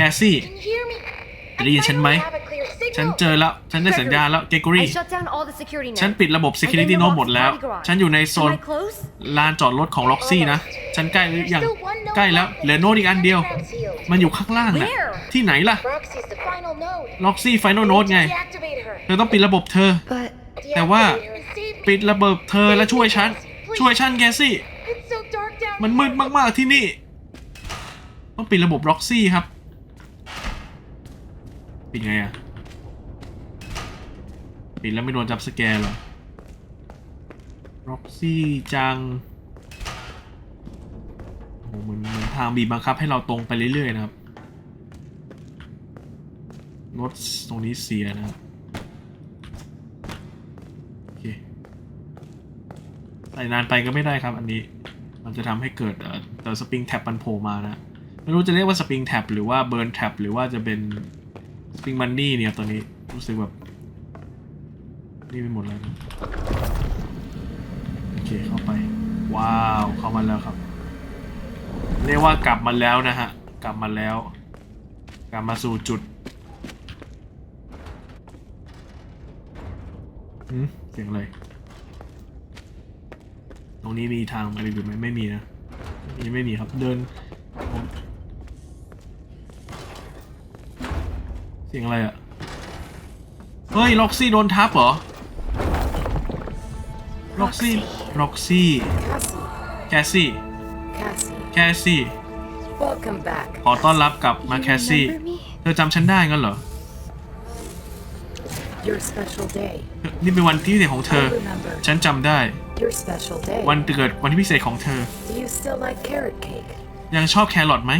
แคสซี่ Can you hear me? I ได้ยินฉันไหม finally have a clear ฉัน signal. เจอแล้ว ฉันได้สัญญาณแล้ว เกกอ I รี่ shut down all the security ฉัน nets. ปิดระบบ I'm Security in the Node หมด Roxy แล้ว body garage. ฉันอยู่ในโซน Am I close? ลานจอดรถของล็อกซี่นะ ฉันใกล้หรือยัง ใกล้แล้ว เหลือโน้ตอีกอันเดียว มันอยู่ข้างล่างน่ะ Where? ที่ไหนล่ะ Roxy's the final node. ล็อกซี่ไฟนอลโน We ด need to ไง deactivate her. เธอต้องปิดระบบเธอ But แต่ว่า Deactivate her and save me. ปิดระบบเธอและช่วยฉัน ช่วยฉันแกซี่ It's so dark down มันมืด here. มากๆที่นี่ ต้องปิดระบบล็อกซี่ครับ ปิดไงอะปิดแล้วไม่โดนจับสแกร์หรอล็อกซี่จังโอ้โหเหมือนเหมือนทางบีบบังคับให้เราตรงไปเรื่อยๆนะครับรถตรงนี้เสียนะครับโอเคใส่นานไปก็ไม่ได้ครับอันนี้ มันจะทำให้เกิดเอ่อเตอสปริงแท็บมันโผล่มานะ ไม่รู้จะเรียกว่าสปริงแท็บหรือว่าเบิร์นแท็บหรือว่าจะเป็น สปริงมันนี่เนี่ยตอนนี้รู้สึกแบบนี่ไปหมดแล้วนะโอเคเข้าไป ว้าวเข้ามาแล้วครับเรียกว่ากลับมาแล้วนะฮะ กลับมาแล้ว กลับมาสู่จุดหืมเสียงอะไร ตรงนี้มีทางอะไรหรือไม่ไม่มีนะยังไม่มีครับเดิน เสียงอะไรอะเฮ้ย ล็อกซี่โดนทับเหรอ ล็อกซี่ ล็อกซี่ Cassie, แคสซี่ Cassie, แคสซี่ welcome back. ขอต้อนรับกลับมา you แคสซี่ remember me? เธอจำฉันได้งั้นเหรอ Your special day. นี่เป็นวันที่พิเศษของเธอ I remember ฉันจำได้ your special day. วันเกิดวันที่พิเศษของเธอ Do you still like carrot cake? ยังชอบแครอทไหม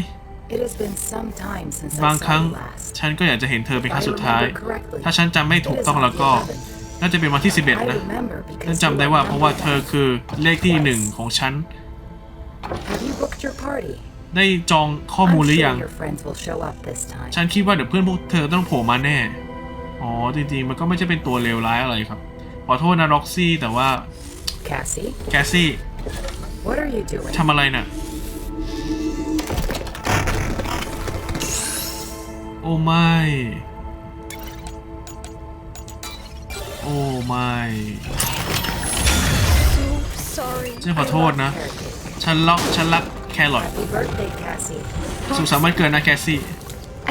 It has been some time since บาง I ครั้ง saw you last. ฉันก็อยากจะเห็นเธอเป็น If ครั้ I งสุดท้าย remember correctly, ถ้าฉันจำไม่ it ถูก is ต้อง on แล้ว the ก็ 11th. น่าจะเป็นวันที่ I 11 นะ remember ฉัน because จำ you ได้ were ว่าเพราะว่า number เธอ one. คือเลขที่หนึ่งของฉัน Have you booked your party? ได้จองข้อมูล I'm หรือ sure ยัง your friends will show up this time. ฉันคิดว่าเดี๋ยวเพื่อนพวกเธอต้องโผล่มาแน่ อ๋อ จริงๆ มันก็ไม่ใช่เป็นตัวเลวร้ายอะไรครับ ขอโทษนะร็อกซี่แต่ว่า Cassie, แคสซี่ what are you doing? ทำอะไรน่ะ โอ้ไม่ โอ้ไม่ So sorry. ฉันขอ I โทษ love นะ carrot cake. ฉันรักฉันรักแครอท Happy birthday, Cassie. สุขสันต์วันเกิดนะแคสซี่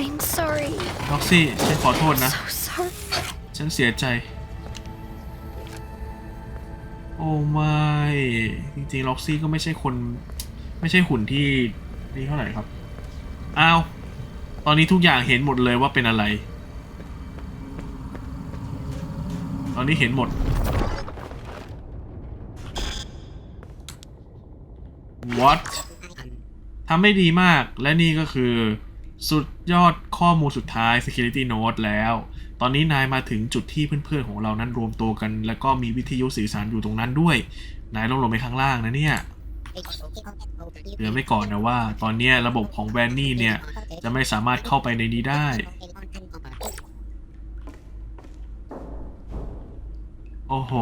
I'm sorry. ร็อกซี่ ฉันขอโทษนะ So sorry. ฉันเสียใจ โอ้ไม่ จริงๆล็อกซี่ก็ไม่ใช่คน ไม่ใช่หุ่นที่นี่เท่าไหร่ครับ อ้าว ตอนนี้ทุกอย่างเห็นหมดเลยว่าเป็นอะไร ตอนนี้เห็นหมด what ทำไม่ดีมากและนี่ก็คือ สุดยอดข้อมูลสุดท้าย security note แล้ว ตอนนี้นายมาถึงจุดที่เพื่อนๆของเรานั้นรวมตัวกัน แล้วก็มีวิทยุสื่อสารอยู่ตรงนั้นด้วย นายลงลงไปข้างล่างนะเนี่ย เตือนไว้ก่อนนะว่า ตอนนี้ระบบของแวนนี่เนี่ย จะไม่สามารถเข้าไปในนี้ได้โอ้โห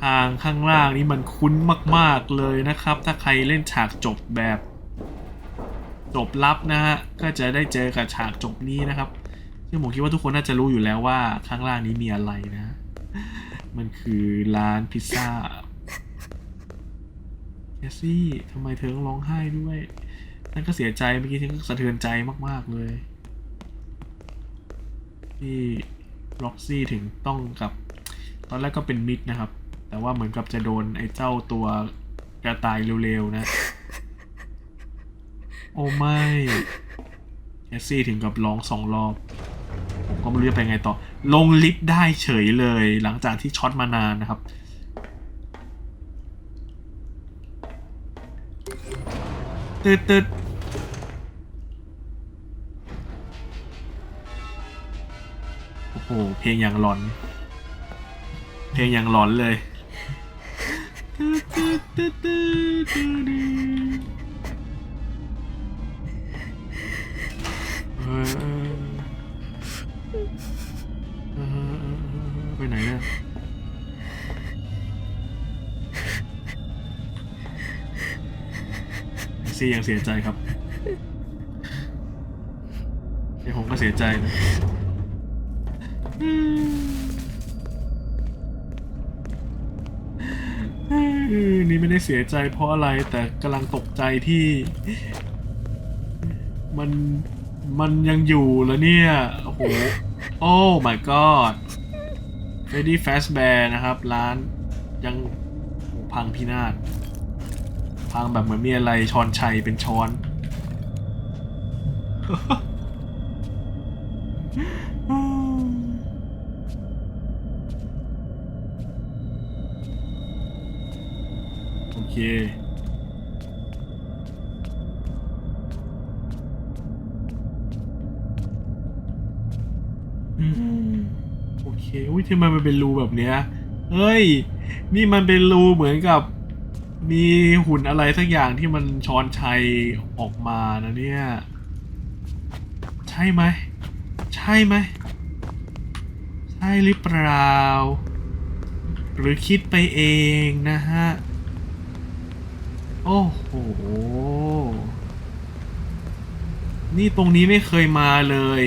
ทางข้างล่างนี่มันคุ้นมาก ๆ เลยนะครับ ถ้าใครเล่นฉากจบแบบ จบลับนะฮะ ก็จะได้เจอกับฉากจบนี้นะครับ ซึ่งผมคิดว่าทุกคนน่าจะรู้อยู่แล้วว่าข้างล่างนี้มีอะไรนะ มันคือร้านพิซซ่า แคสซี่ทำไมเธอต้องร้องไห้ด้วยนั่นก็เสียใจเมื่อกี้ฉันก็สะเทือนใจมาก ๆ เลย ที่ล็อกซี่ถึงต้องกับ ตอนแรกก็เป็นมิดนะครับ แต่ว่าเหมือนกับจะโดนไอ้เจ้าตัวกระต่ายเร็ว ๆ นะ โอ้ไม่แคสซี่ถึงกับร้องสองรอบ ผมก็ไม่รู้จะไปไงต่อ ลงลิฟต์ได้เฉยเลย หลังจากที่ช็อตมานานนะครับ ตืดตืดโอ้โหเพลงอย่างหลอน เพลงอย่างหลอนเลยตืดตืดตืดตืด ซียังเสียใจครับเดี๋ยวผมก็เสียใจนะนี่ไม่ได้เสียใจเพราะอะไรแต่กำลังตกใจที่ มันมันยังอยู่แล้วเนี่ย โอ้โห โอ้ my god Freddy Fazbear นะครับ ร้านยังพังพินาศ พังแบบเหมือนมีอะไรช้อนชัยเป็นช้อน โอเคโอเคอุ้ยทำไมมันเป็นรูแบบเนี้ยเฮ้ย นี่มันเป็นรูเหมือนกับ มีหุ่นอะไรสักอย่างที่มันช้อนชัยออกมานะเนี่ย ใช่ไหม ใช่ไหม ใช่หรือเปล่า หรือคิดไปเองนะฮะ โอ้โห นี่ตรงนี้ไม่เคยมาเลย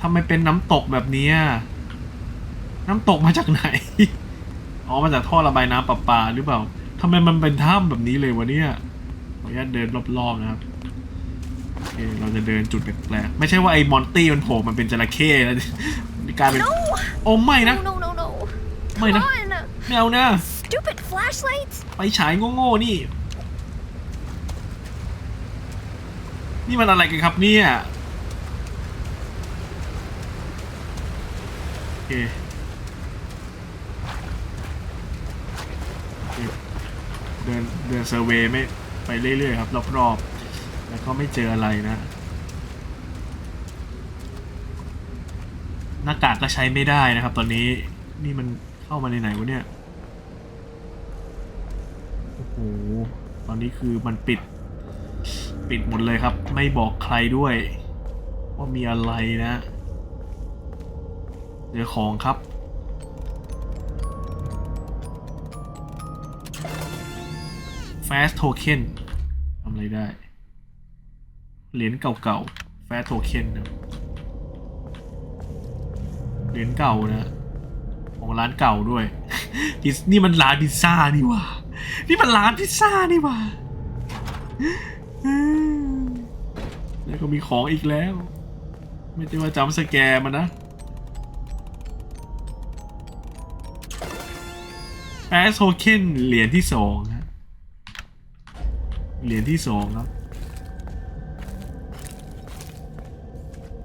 ทำไมเป็นน้ำตกแบบนี้น้ำตกมาจากไหน อ๋อ มาจากท่อระบายน้ำประปาหรือเปล่า ทำไมมันเป็นถ้ำแบบนี้เลยวะเนี่ยขออนุญาตเดินรอบๆนะครับโอเคเราจะเดินจุดแปลกๆไม่ใช่ว่าไอ้มอนตี้มันโผล่มันเป็นจระเข้แล้วกลายเป็น No! โอ้ไม่นะ No, no, no, no. ไม่นะ Come on! ไม่เอานะ Stupid flashlights! ไปฉายโง่ๆนี่ นี่มันอะไรกันครับเนี่ยโอเคโอเค เดินเซอร์เวย์ไม่ไปเรื่อยๆครับรอบๆ แล้วก็ไม่เจออะไรนะ หน้ากากก็ใช้ไม่ได้นะครับ ตอนนี้นี่มันเข้ามาในไหนวะเนี่ย โอ้โห ตอนนี้คือมันปิด ปิดหมดเลยครับ ไม่บอกใครด้วย ว่ามีอะไรนะ เจอของครับ Fast Token ทำอะไรได้ เหรียญเก่าๆ Fast Token นะเหรียญเก่านะของร้านเก่าด้วย นี่มันร้านพิซซ่านี่ว่า นี่มันร้านพิซซ่านี่ว่า แล้วก็มีของอีกแล้ว ไม่ใช่ว่าจำสแกมันนะ แอสโ o เคนเหรียญที่สองฮะ เหรียญที่สองครับ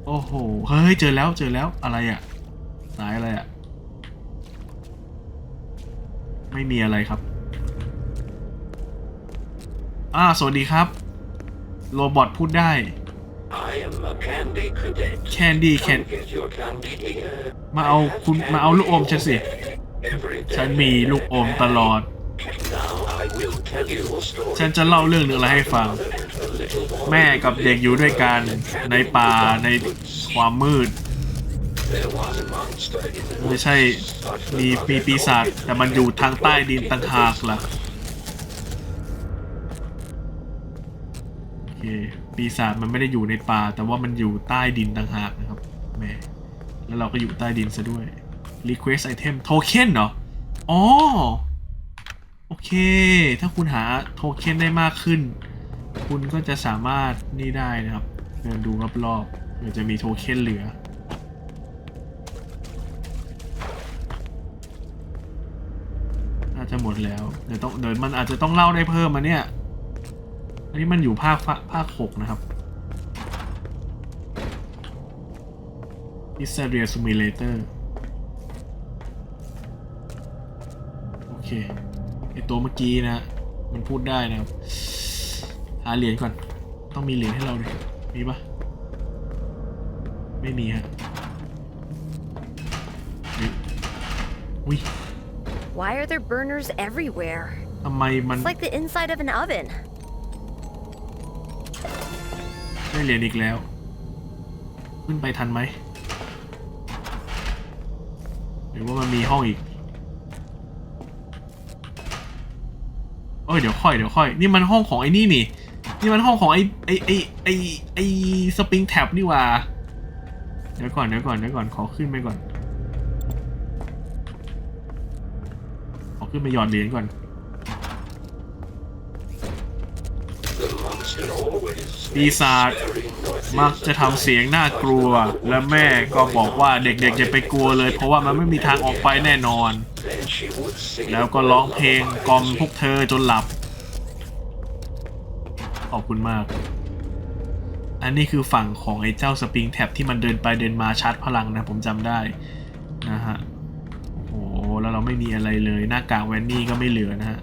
โอ้โห เฮ้ย เจอแล้วเจอแล้วอะไรอะ่ะ สายอะไรอะ่ะ ไม่มีอะไรครับ อ่า สวัสดีครับ โรบอทพูดได้ I am a candy cadet. Candy Come can get your candy dear. มาเอาคุณมาเอาลูกอมฉันสิ Every day. ฉันมีลูกอมตลอด ฉันจะเล่าเรื่องหนึ่งอะไรให้ฟัง แม่กับเด็กอยู่ด้วยกันในป่าในความมืด ไม่ใช่มีมีปีศาจแต่มันอยู่ทางใต้ดินต่างหากล่ะโอเคปีศาจมันไม่ได้อยู่ในป่า แต่ว่ามันอยู่ใต้ดินต่างหากนะครับแม่แล้วเราก็อยู่ใต้ดินซะด้วย request item token เหรอ อ๋อ โอเค ถ้าคุณหาโทเค็นได้มากขึ้น คุณก็จะสามารถนี่ได้นะครับ เดินดูรอบๆเผื่อจะมีโทเค็นเหลือน่าจะหมดแล้ว เดี๋ยวต้องเดี๋ยวมันอาจจะต้องเล่าได้เพิ่มมาเนี่ย อันนี้มันอยู่ภาคภาคภาคหกนะครับ i s a r i a Simulator โอเค ไอตัวเมื่อกี้นะ มันพูดได้นะครับ หาเหรียญก่อน ต้องมีเหรียญให้เราด้วยมีปะไม่มีฮะเฮ้ยอุ้ย Why are there burners everywhere? ทำไมมัน It's like the inside of an oven. ได้เหรียญอีกแล้ว ขึ้นไปทันไหม หรือว่ามันมีห้องอีก อ้ยเดี๋ยวค่อยเดี๋ยวค่อยนี่มันห้องของไอ้นี่นี่นี่มันห้องของไอ้ไอ้ไอ้ไอ้ไอ้สปริงแท็บนี่ว่า เดี๋ยวก่อนเดี๋ยวก่อนเดี๋ยวก่อนขอขึ้นไปก่อนขอขึ้นไปหยอดเหรียญก่อนปีศาจมักจะทำเสียงน่ากลัว และแม่ก็บอกว่าเด็กๆอย่าไปกลัวเลย เพราะว่ามันไม่มีทางออกไปแน่นอน แล้วก็ร้องเพลงกล่อมพวกเธอจนหลับ ขอบคุณมาก อันนี้คือฝั่งของไอ้เจ้าสปริงแท็บที่มันเดินไปเดินมาชาร์จพลังนะผมจำได้นะฮะ โอ้โห แล้วเราไม่มีอะไรเลย หน้ากากแวนนี่ก็ไม่เหลือนะฮะ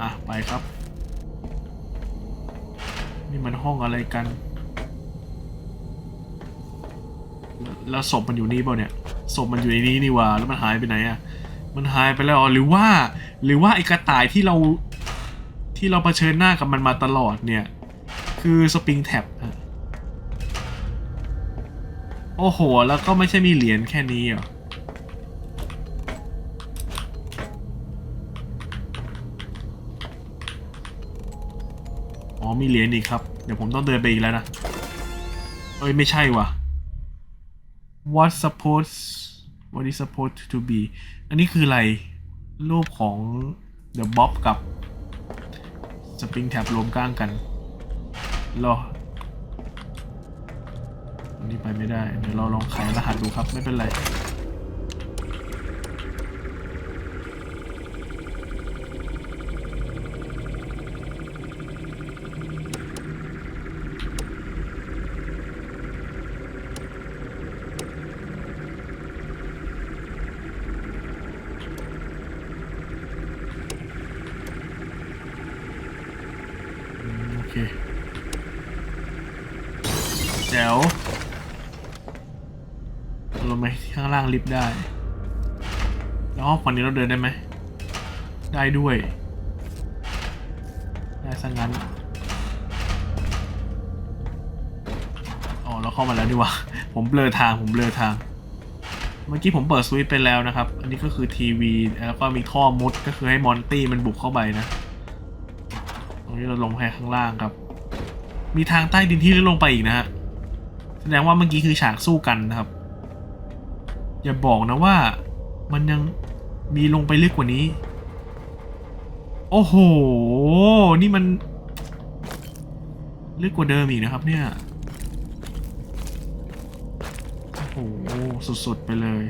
อะ ไปครับ นี่มันห้องอะไรกัน แล้วศพมันอยู่นี่เปล่าเนี่ย ศพมันอยู่ในนี้นี่ว่า แล้วมันหายไปไหนอะมันหายไปแล้วหรอหรือว่า หรือว่าไอ้กระต่ายที่เรา ที่เราเผชิญหน้ากับมันมาตลอดเนี่ย คือสปริงแท็บอะโอ้โห แล้วก็ไม่ใช่มีเหรียญแค่นี้เหรออ๋อมีเหรียญอีกครับ เดี๋ยวผมต้องเดินไปอีกแล้วนะ เอ้ย ไม่ใช่ว่ะ what supposed what is supposed to be อันนี้คืออะไร รูปของ The Bob กับ สปริงแท็บรวมก้างกันรออันนี้ไปไม่ได้ เดี๋ยวเราลองไขรหัสดูครับ ไม่เป็นไร อืมโอเค แจ๋วลงไปข้าง ลิฟต์ได้แล้วห้องฝั่งนี้เราเดินได้ไหม ได้ด้วย ได้ซะงั้น อ๋อเราเข้ามาแล้วดีกว่า ผมเบลอทางผมเบลอทาง เมื่อกี้ผมเปิดสวิตช์ไปแล้วนะครับ อันนี้ก็คือทีวีแล้วก็มีท่อมุดก็คือให้มอนตี้มันบุกเข้าไปนะ ตรงนี้เราลงไปข้างล่างครับ มีทางใต้ดินที่ลึกลงไปอีกนะฮะ แสดงว่าเมื่อกี้คือฉากสู้กันนะครับ อย่าบอกนะว่ามันยังมีลงไปลึกกว่านี้ โอ้โห นี่มัน ลึกกว่าเดิมอีกนะครับเนี่ย โอ้โห สุดๆไปเลย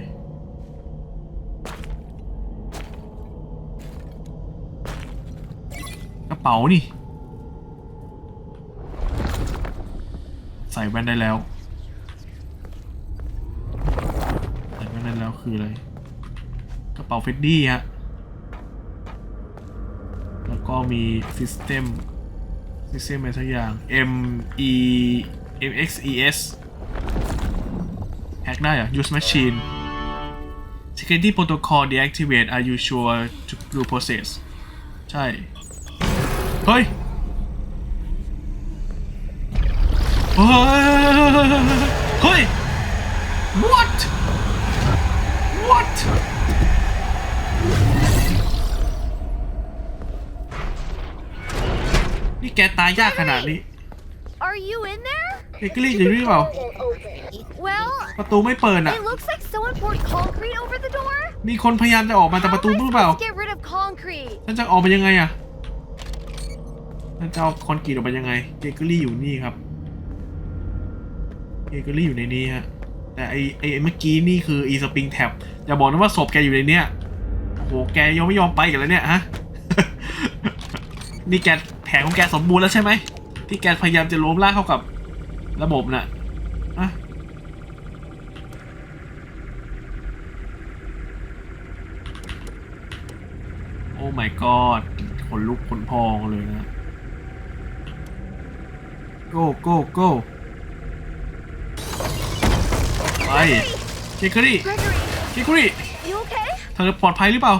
กระเป๋านี่ ใส่แว่นได้แล้ว ใส่แว่นได้แล้ว คืออะไร กระเป๋าเฟดดี้ฮะ แล้วก็มี System System อะไรสักอย่าง M E M X E S แฮกได้เหรอ Use Machine Security Protocol deactivate Are you sure to do process ใช่ เฮ้ย เฮ้ย what นี่แกตายยากขนาดนี้ Are you in there? เอกลี่อยู่หรือเปล่า Won't open. Well, ประตูไม่เปิดอะ it looks like someone poured concrete over the door. มีคนพยายามจะออกมาแต่ How ประตู am I มืดเปล่า supposed to get rid of concrete? ฉันจะออกไปยังไงอะฉันจะเอาคอนกรีตออกไปยังไง เกเกอรี่อยู่นี่ครับ เกเกอรี่อยู่ในนี้ฮะ แต่ไอไอไอ้เมื่อกี้นี่คืออีสปริงแท็บ อย่าบอกนะว่าศพแกอยู่ในเนี้ยโอ้โหแกยังไม่ยอมไปกันแล้วเนี่ยฮะ นี่แกแผนของแกสมบูรณ์แล้วใช่ไหม ที่แกพยายามจะล้มล่างเข้ากับระบบน่ะอะโอ้ my god ขนลุกขนพองเลยนะ go go go ไปเกเกอรี่ Gregory, เกเกอรี่ you okay? เธอปลอดภัยหรือเปล่า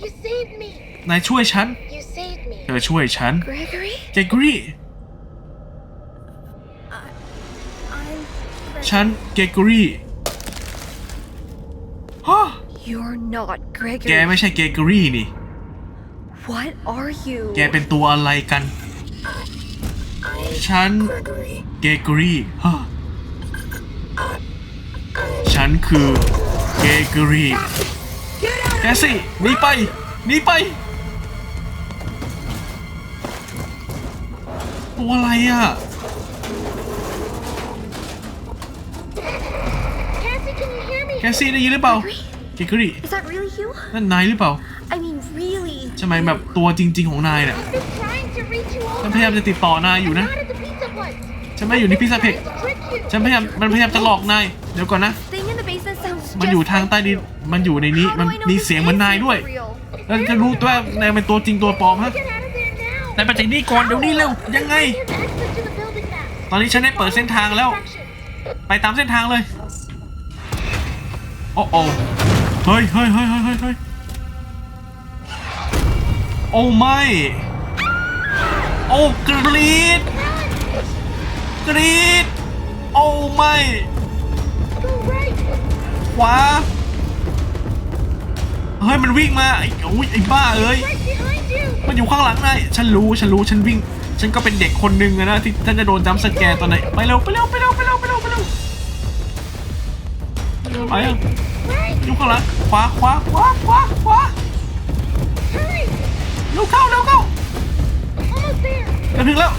You saved me. นายช่วยฉัน You saved me. เธอช่วยฉัน Gregory? เกเกอรี่ I'm. ฉันเกเกอรี่ฮะ You're not แก Gregory. ไม่ใช่เกเกอรี่นี่ What are you? แกเป็นตัวอะไรกัน ฉัน Gregory. เกเกอรี่ฮะฉันคือเกเกอรี่แกสิหนีไปหนีไปตัวอะไรอะ Cassie, can you hear me? แกซี่ได้ยินหรือเปล่าเกเกอรี่ Is that really you? นั่นนายหรือเปล่า I mean, really? ใช่ไหมแบบตัวจริง ๆของนายเนี่ย I've been trying to reach you all ฉันพยายามจะติดต่อนายอยู่นะ ฉันไม่อยู่ในพิซซ่าเพก Trying to trick you. ฉันพยายามมันพยายามจะหลอกนายเดี๋ยวก่อนนะ Thing in the basement sounds มันอยู่ just ทาง like ใต้ดินมันอยู่ในนี้ How do มัน I know มี this เสียงเหมือนนายด้วย isn't real? แล้วจะรู้ว่านายเป็นตัวจริงตัวปลอมฮะ Get out of there now. นายไปจากนี่ก่อนเดี๋ยวนี้เร็วยังไง I have access to the building map. ตอนนี้ฉันได้เปิดเส้นทางแล้ว Directions. ไปตามเส้นทางเลยโอ้โอ้เฮ้ยเฮ้ยเฮ้ยเฮ้ยเฮ้ยเฮ้ยโอ้ไม่ โอ้กรีด กรีดโอ้ไม่ Go right. ขวาเฮ้ยมันวิ่งมาไอ้โอ้ยไอ้บ้าเอ้ย Right behind you. มันอยู่ข้างหลังนายฉันรู้ฉันรู้ฉันวิ่ง ฉันก็เป็นเด็กคนหนึ่งอะนะที่ท่านจะโดนจัมป์สแกร์ตอนไหนไปเร็วไปเร็วไปเร็วไปเร็วไปเร็วไปเร็วไปอะ Right. อยู่ข้างหลังขวาขวาขวาขวาขวา Hurry. เร็วเข้าเร็วเข้า Almost there. จะถึงแล้ว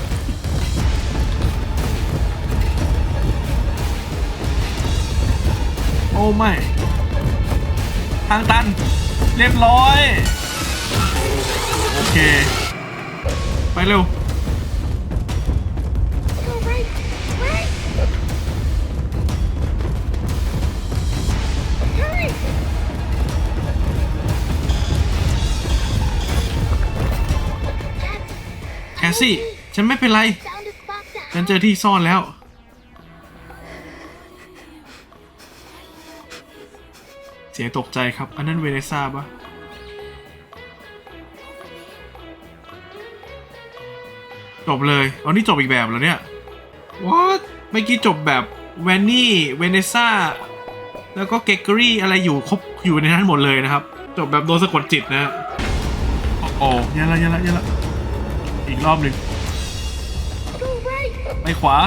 อ้ไม่ ทางตัน เรียบร้อย โอเค ไปเร็ว Go right. Right. Hurry. แคสซี่ ฉันไม่เป็นไร Found a spot to ฉันเจอที่ซ่อนแล้ว สียงตกใจครับ อันนั้นเวเนซ่าปะจบเลยเอานี่จบอีกแบบเหรอเนี่ย what เมื่อกี้จบแบบแวนนี่ เวเนซ่า แล้วก็เกเกอรี่อะไรอยู่ครบอยู่ในนั้นหมดเลยนะครับ จบแบบโดนสะกดจิตนะโอ้โอ้ยันละยันละยันละอีกรอบหนึ่งไปขวา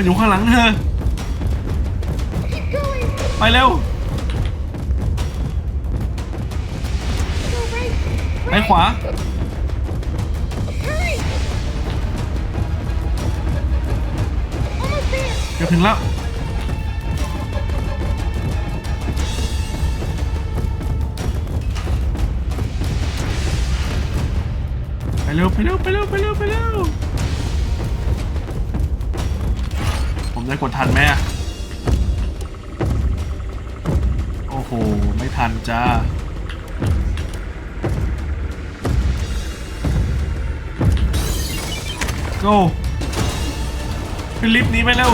มันอยู่ข้างหลังเธอ ไปเร็ว ไปขวาเดี๋ยวถึงแล้ว ไปเร็ว ไปเร็ว ไปเร็ว ไปเร็ว ไปเร็ว จะกดทันไหมอะโอ้โห ไม่ทันจ้า go ขึ้นลิฟต์หนี้ไปเร็ว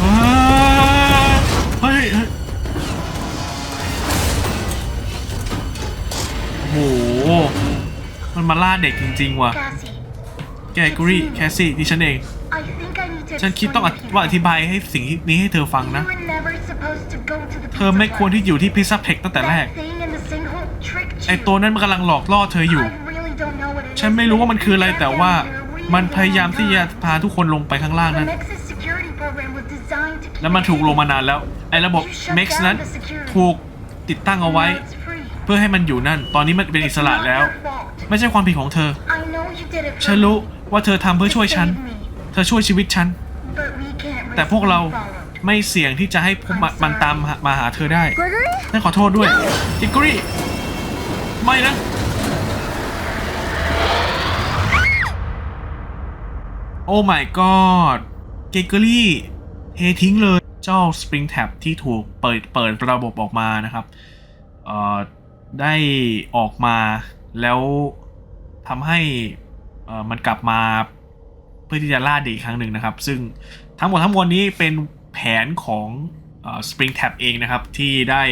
อ่าเฮ้ยเฮ้ยโอ้โห มันมาล่าเด็กจริง ๆ ว่ะ Cassie, แกกรีแคสซี่ที่ฉันเอง I think I need to ฉันคิดต้องอธิว่าอธิบายให้สิ่งนี้ให้เธอฟังนะ You were never supposed to go to the เธอไม่ควรที่อยู่ที่พิซซ่าเพ็กตั้งแต่แรก That thing in the sinkhole tricked ไอ you. ตัวนั้นมันกำลังหลอกล่อเธออยู่ I really don't know what it is. ฉันไม่รู้ว่ามันคืออะไรแต่ว่า That down there มันพ really ยายามที่จะ damn พาทุกคนลงไปข้างล่าง good. นั้น The Nexus security program was designed to keep แล้วมันถูกลงมานานแล้ว ไอ้ระบบ MEX นั้นถูกติดตั้งเอาไว้ Now it's free. เพื่อให้มันอยู่นั่น ตอนนี้มันเป็นอิสระแล้ว Not your fault. ไม่ใช่ความผิดของเธอ I know you did it for ฉันรู้ว่าเธอทำเพื่อ me. ช่วยฉัน Save me. เธอช่วยชีวิตฉัน But we can't แต่ risk พวกเรา being followed. ไม่เสี่ยงที่จะให้พวกมันมันตามมาหาเธอได้ Gregory? ฉันขอโทษด้วยจิกกรีไม่นะโอ้ my god เกเกอรี่เททิ้งเลยเจ้า Spring Tab ที่ถูกเปิดเปิดระบบออกมานะครับเอ่อได้ออกมาแล้วทำให้เอ่อมันกลับมาเพื่อที่จะล่าเด็กอีกครั้งหนึ่งนะครับ ซึ่งทั้งหมดทั้งมวลนี้เป็นแผนของเอ่อ Spring Tab เองนะครับ ที่ได้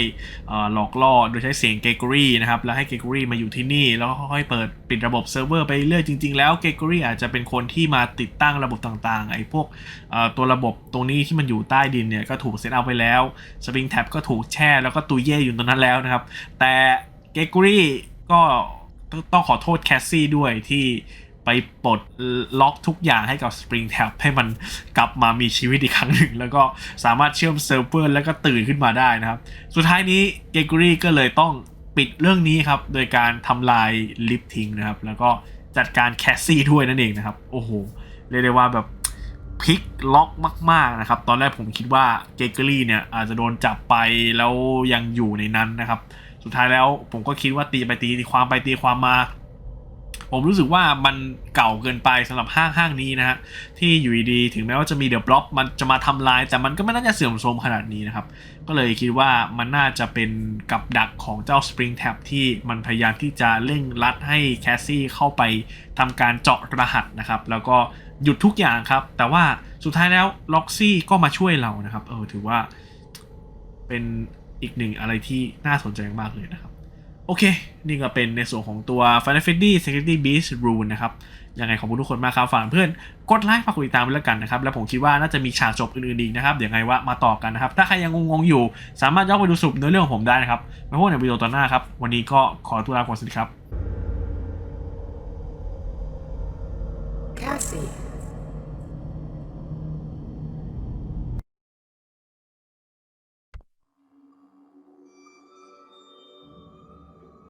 หลอกล่อโดยใช้เสียงเกเกอรี่นะครับ แล้วให้เกเกอรี่มาอยู่ที่นี่ แล้วค่อยๆเปิดปิดระบบเซิร์ฟเวอร์ไปเรื่อยจริง ๆ แล้วเกเกอรี่อาจจะเป็นคนที่มาติดตั้งระบบต่างๆไอ้พวกตัวระบบตรงนี้ที่มันอยู่ใต้ดินเนี่ย ก็ถูกเซตเอาไว้แล้ว Spring Tab ก็ถูกแช่แล้วก็ตุยเย่อยู่ตรงนั้นแล้วนะครับ แต่เกกอรี่ก็ต้องขอโทษแคสซี่ด้วยที่ ไปปลดล็อกทุกอย่างให้กับ Spring Tab ให้มันกลับมามีชีวิตอีกครั้งหนึ่ง แล้วก็สามารถเชื่อมเซิร์ฟเวอร์แล้วก็ตื่นขึ้นมาได้นะครับ สุดท้ายนี้เกกรี่ก็เลยต้องปิดเรื่องนี้ครับ โดยการทำลายลิฟทิ้งนะครับ แล้วก็จัดการแคสซี่ด้วยนั่นเองนะครับ โอ้โห เรียกได้ว่าแบบพลิกล็อกมาก ๆ นะครับ ตอนแรกผมคิดว่าเกเกอรี่เนี่ยอาจจะโดนจับไปแล้วยังอยู่ในนั้นนะครับ สุดท้ายแล้วผมก็คิดว่าตีไปตีความไปตีความมา ผมรู้สึกว่ามันเก่าเกินไปสำหรับห้างห้างนี้นะฮะที่อยู่ดีถึงแม้ว่าจะมีเดอะบล็อกมันจะมาทำลาย แต่มันก็ไม่น่าจะเสื่อมโทรมขนาดนี้นะครับ ก็เลยคิดว่ามันน่าจะเป็นกับดักของเจ้า Spring Tab ที่มันพยายามที่จะเร่งรัดให้แคสซี่เข้าไปทำการเจาะรหัสนะครับ แล้วก็หยุดทุกอย่างครับ แต่ว่าสุดท้ายแล้วล็อกซี่ก็มาช่วยเรานะครับ เออถือว่าเป็นอีกหนึ่งอะไรที่น่าสนใจมากเลยนะครับ อเค นี่ก็เป็นในส่วนของตัว Final Fantasy Security Beast Rune นะครับ ยังไงขอบคุณทุกคนมากครับฝากเพื่อนกดไลค์ฝากกดติดตามไว้แล้วกันนะครับ แล้วผมคิดว่าน่าจะมีฉากจบอื่นๆอีกนะครับ เดี๋ยวไงว่ามาต่อกันนะครับ ถ้าใครยังงงๆอยู่ สามารถย้อนไปดูสุปเนื้อเรื่องของผมได้นะครับมาพบในวิดีโอตอนหน้าครับ วันนี้ก็ขอตัวลาก่อนสวัสดีครับ Cassie,